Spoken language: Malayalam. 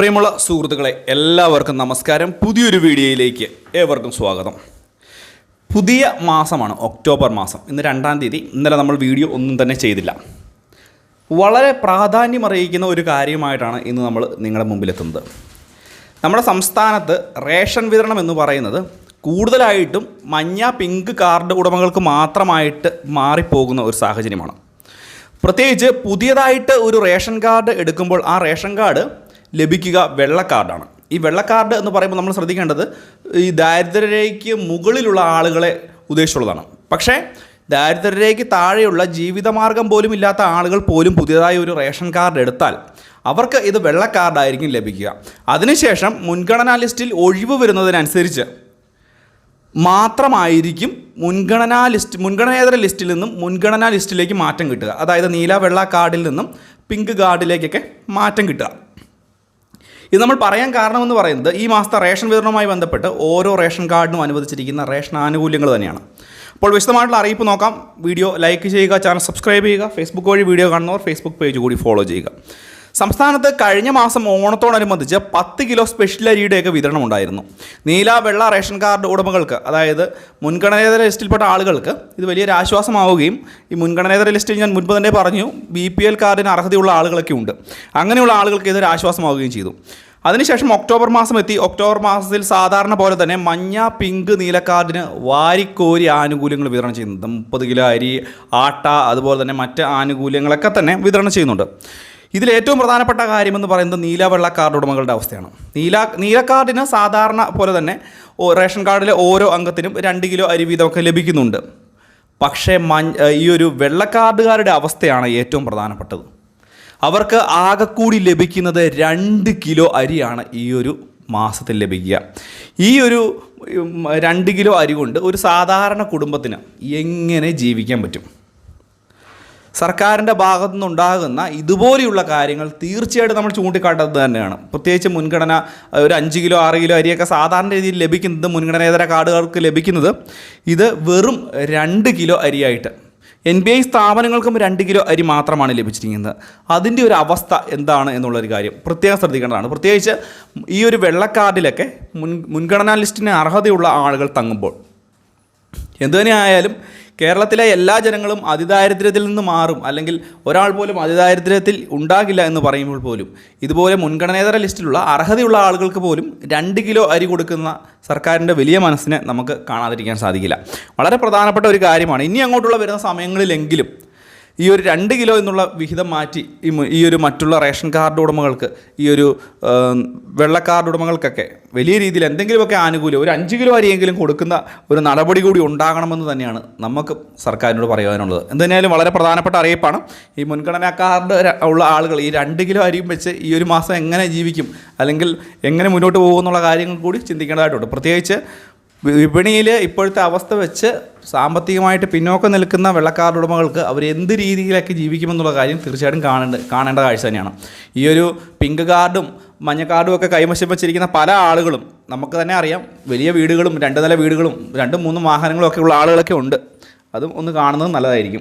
പ്രിയമുള്ള സുഹൃത്തുക്കളെ എല്ലാവർക്കും നമസ്കാരം. പുതിയൊരു വീഡിയോയിലേക്ക് ഏവർക്കും സ്വാഗതം. പുതിയ മാസമാണ് ഒക്ടോബർ മാസം. ഇന്ന് രണ്ടാം തീയതി. ഇന്നലെ നമ്മൾ വീഡിയോ ഒന്നും തന്നെ ചെയ്തില്ല. വളരെ പ്രാധാന്യമറിയിക്കുന്ന ഒരു കാര്യമായിട്ടാണ് ഇന്ന് നമ്മൾ നിങ്ങളുടെ മുമ്പിലെത്തുന്നത്. നമ്മുടെ സംസ്ഥാനത്ത് റേഷൻ വിതരണം എന്ന് പറയുന്നത് കൂടുതലായിട്ടും മഞ്ഞ പിങ്ക് കാർഡ് ഉടമകൾക്ക് മാത്രമായിട്ട് മാറിപ്പോകുന്ന ഒരു സാഹചര്യമാണ്. പ്രത്യേകിച്ച് പുതിയതായിട്ട് ഒരു റേഷൻ കാർഡ് എടുക്കുമ്പോൾ ആ റേഷൻ കാർഡ് ലഭിക്കുക വെള്ള കാർഡാണ് ഈ വെള്ള കാർഡ് എന്ന് പറയുമ്പോൾ നമ്മൾ ശ്രദ്ധിക്കേണ്ടത് ഈ ദാരിദ്ര്യരേഖയ്ക്ക് മുകളിലുള്ള ആളുകളെ ഉദ്ദേശിച്ചുള്ളതാണ്. പക്ഷേ ദാരിദ്ര്യരേഖയ്ക്ക് താഴെയുള്ള ജീവിതമാർഗം പോലും ഇല്ലാത്ത ആളുകൾ പോലും പുതിയതായി ഒരു റേഷൻ കാർഡ് എടുത്താൽ അവർക്ക് ഇത് വെള്ള കാർഡായിരിക്കും ലഭിക്കുക. അതിനുശേഷം മുൻഗണനാ ലിസ്റ്റിൽ ഒഴിവ് വരുന്നതിനനുസരിച്ച് മാത്രമായിരിക്കും മുൻഗണനാ ലിസ്റ്റ് മുൻഗണനേതര ലിസ്റ്റിൽ നിന്നും മുൻഗണനാ ലിസ്റ്റിലേക്ക് മാറ്റം കിട്ടുക. അതായത് നീല വെള്ള കാർഡിൽ നിന്നും പിങ്ക് കാർഡിലേക്കൊക്കെ മാറ്റം കിട്ടുക. ഇത് നമ്മൾ പറയാൻ കാരണമെന്ന് പറയുന്നത് ഈ മാസത്തെ റേഷൻ വിതരണവുമായി ബന്ധപ്പെട്ട് ഓരോ റേഷൻ കാർഡിനും അനുവദിച്ചിരിക്കുന്ന റേഷൻ ആനുകൂല്യങ്ങൾ തന്നെയാണ്. അപ്പോൾ വിശദമായിട്ടുള്ള അറിയിപ്പ് നോക്കാം. വീഡിയോ ലൈക്ക് ചെയ്യുക ചാനൽ സബ്സ്ക്രൈബ് ചെയ്യുക. ഫേസ്ബുക്ക് വഴി വീഡിയോ കാണുന്നവർ ഫേസ്ബുക്ക് പേജ് കൂടി ഫോളോ ചെയ്യുക. സംസ്ഥാനത്ത് കഴിഞ്ഞ മാസം ഓണത്തോടനുബന്ധിച്ച് പത്ത് കിലോ സ്പെഷ്യൽ അരിയുടെയൊക്കെ വിതരണം ഉണ്ടായിരുന്നു. നീല വെള്ള റേഷൻ കാർഡ് ഉടമകൾക്ക് അതായത് മുൻഗണനേതര ലിസ്റ്റിൽപ്പെട്ട ആളുകൾക്ക് ഇത് വലിയൊരു ആശ്വാസമാവുകയും ഈ മുൻഗണനേതര ലിസ്റ്റിൽ ഞാൻ മുൻപ് തന്നെ പറഞ്ഞു ബി പി എൽ കാർഡിന് അർഹതയുള്ള ആളുകളൊക്കെ ഉണ്ട്. അങ്ങനെയുള്ള ആളുകൾക്ക് ഇതൊരു ആശ്വാസമാവുകയും ചെയ്തു. അതിനുശേഷം ഒക്ടോബർ മാസം എത്തി. ഒക്ടോബർ മാസത്തിൽ സാധാരണ പോലെ തന്നെ മഞ്ഞ പിങ്ക് നീല കാർഡിന് വാരിക്കോരി ആനുകൂല്യങ്ങൾ വിതരണം ചെയ്യുന്നുണ്ട്. മുപ്പത് കിലോ അരി ആട്ട അതുപോലെ തന്നെ മറ്റ് ആനുകൂല്യങ്ങളൊക്കെ തന്നെ വിതരണം ചെയ്യുന്നുണ്ട്. ഇതിൽ ഏറ്റവും പ്രധാനപ്പെട്ട കാര്യമെന്ന് പറയുന്നത് നീല വെള്ള കാർഡ് ഉടമകളുടെ അവസ്ഥയാണ്. നീല നീല കാർഡിന് സാധാരണ പോലെ തന്നെ റേഷൻ കാർഡിലെ ഓരോ അംഗത്തിനും രണ്ട് കിലോ അരി വീതമൊക്കെ ലഭിക്കുന്നുണ്ട്. പക്ഷേ മഞ്ഞ ഈ ഒരു വെള്ളക്കാർഡുകാരുടെ അവസ്ഥയാണ് ഏറ്റവും പ്രധാനപ്പെട്ടത്. അവർക്ക് ആകെക്കൂടി ലഭിക്കുന്നത് രണ്ട് കിലോ അരിയാണ് ഈ ഒരു മാസത്തിൽ ലഭിക്കുക. ഈ ഒരു രണ്ട് കിലോ അരി കൊണ്ട് ഒരു സാധാരണ കുടുംബത്തിന് എങ്ങനെ ജീവിക്കാൻ പറ്റും? സർക്കാരിന്റെ ഭാഗത്തു നിന്നുണ്ടാകുന്ന ഇതുപോലെയുള്ള കാര്യങ്ങൾ തീർച്ചയായിട്ടും നമ്മൾ ചൂണ്ടിക്കാട്ടുന്നത് തന്നെയാണ്. പ്രത്യേകിച്ച് മുൻഗണന ഒരു അഞ്ച് കിലോ ആറ് കിലോ അരിയൊക്കെ സാധാരണ രീതിയിൽ ലഭിക്കുന്നത് മുൻഗണനേതര കാർഡുകൾക്ക് ലഭിക്കുന്നത് ഇത് വെറും രണ്ട് കിലോ അരിയായിട്ട്. എൻ ബി ഐ സ്ഥാപനങ്ങൾക്കും രണ്ട് കിലോ അരി മാത്രമാണ് ലഭിച്ചിരിക്കുന്നത്. അതിന്റെ ഒരു അവസ്ഥ എന്താണ് എന്നുള്ളൊരു കാര്യം പ്രത്യേകം ശ്രദ്ധിക്കേണ്ടതാണ്. പ്രത്യേകിച്ച് ഈ ഒരു വെള്ളക്കാർഡിലൊക്കെ മുൻ മുൻഗണനാ ലിസ്റ്റിന് അർഹതയുള്ള ആളുകൾ തങ്ങുമ്പോൾ. എന്തു തന്നെ ആയാലും കേരളത്തിലെ എല്ലാ ജനങ്ങളും അതിദാരിദ്ര്യത്തിൽ നിന്ന് മാറും. അല്ലെങ്കിൽ ഒരാൾ പോലും അതിദാരിദ്ര്യത്തിൽ ഉണ്ടാകില്ല എന്ന് പറയുമ്പോൾ പോലും ഇതുപോലെ മുൻഗണനേതര ലിസ്റ്റിലുള്ള അർഹതയുള്ള ആളുകൾക്ക് പോലും രണ്ട് കിലോ അരി കൊടുക്കുന്ന സർക്കാരിന്റെ വലിയ മനസ്സിനെ നമുക്ക് കാണാതിരിക്കാൻ സാധിക്കില്ല. വളരെ പ്രധാനപ്പെട്ട ഒരു കാര്യമാണ് ഇനി അങ്ങോട്ടുള്ള വരുന്ന സമയങ്ങളിലെങ്കിലും ഈ ഒരു രണ്ട് കിലോ എന്നുള്ള വിഹിതം മാറ്റി ഈ ഒരു മറ്റുള്ള റേഷൻ കാർഡ് ഉടമകൾക്ക് ഈ ഒരു വെള്ള കാർഡ് ഉടമകൾക്കൊക്കെ വലിയ രീതിയിൽ എന്തെങ്കിലുമൊക്കെ ആനുകൂല്യം ഒരു അഞ്ച് കിലോ അരിയെങ്കിലും കൊടുക്കുന്ന ഒരു നടപടി കൂടി ഉണ്ടാകണമെന്ന് തന്നെയാണ് നമുക്ക് സർക്കാരിനോട് പറയാനുള്ളത്. എന്തായാലും വളരെ പ്രധാനപ്പെട്ട അറിയിപ്പാണ്. ഈ മുൻഗണനാ കാർഡ് ഉള്ള ആളുകൾ ഈ രണ്ട് കിലോ അരിയും വെച്ച് ഈ ഒരു മാസം എങ്ങനെ ജീവിക്കും അല്ലെങ്കിൽ എങ്ങനെ മുന്നോട്ട് പോകുമെന്നുള്ള കാര്യങ്ങൾ കൂടി ചിന്തിക്കേണ്ടതായിട്ടുണ്ട്. പ്രത്യേകിച്ച് വിപണിയിൽ ഇപ്പോഴത്തെ അവസ്ഥ വെച്ച് സാമ്പത്തികമായിട്ട് പിന്നോക്കം നിൽക്കുന്ന വെള്ളക്കാർഡ് ഉടമകൾക്ക് അവർ എന്ത് രീതിയിലൊക്കെ ജീവിക്കുമെന്നുള്ള കാര്യം തീർച്ചയായിട്ടും കാണേണ്ട കാണേണ്ട കാഴ്ച തന്നെയാണ്. ഈ ഒരു പിങ്ക് കാർഡും മഞ്ഞ കാർഡും ഒക്കെ കൈവശം വെച്ചിരിക്കുന്ന പല ആളുകളും നമുക്ക് തന്നെ അറിയാം വലിയ വീടുകളും രണ്ട് നില വീടുകളും രണ്ടും മൂന്നും വാഹനങ്ങളും ഒക്കെ ഉള്ള ആളുകളൊക്കെ ഉണ്ട്. അതും ഒന്ന് കാണുന്നത് നല്ലതായിരിക്കും.